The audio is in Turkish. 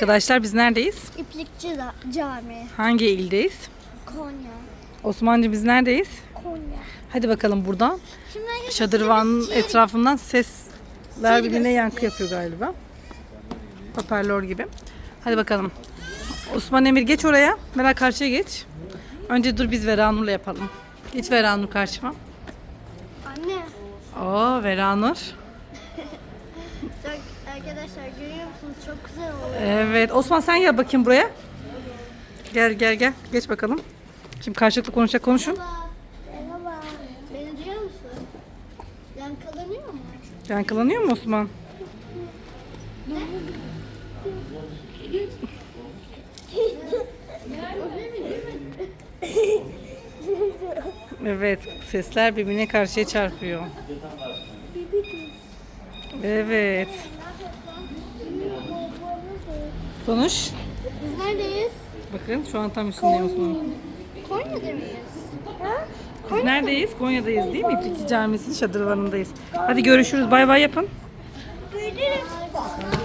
Arkadaşlar biz neredeyiz? İplikçi da, Cami, Hangi ildeyiz? Konya, Osmanlıcı biz neredeyiz? Konya. Hadi bakalım buradan. Şimdi Şadırvanın şey- etrafından sesler birbirine yankı yapıyor galiba. Hoparlör gibi. Hadi bakalım. Osman Emir geç oraya. Meral karşıya geç. Önce dur biz Veranur'la yapalım. Geç Veranur karşıma. Anne, Oo Veranur. çok, arkadaşlar görüyor musunuz? Çok güzel oluyor. Evet. Osman sen gel bakayım buraya. Gel gel gel. Geç bakalım. Şimdi karşılıklı konuşacak konuşun. Merhaba. Merhaba. Beni duyuyor musun? Yankılanıyor mu? Yankılanıyor mu Osman? Evet, sesler birbirine karşıya çarpıyor. Evet. Konuş. Biz neredeyiz? Bakın şu an tam üstündeyim Osman. Konya'da mıyız? Ha? Biz neredeyiz? Konya'dayız değil mi? İplikçi Camisi'nin şadırvanındayız. Hadi görüşürüz. Bay bay yapın. Görüşürüz.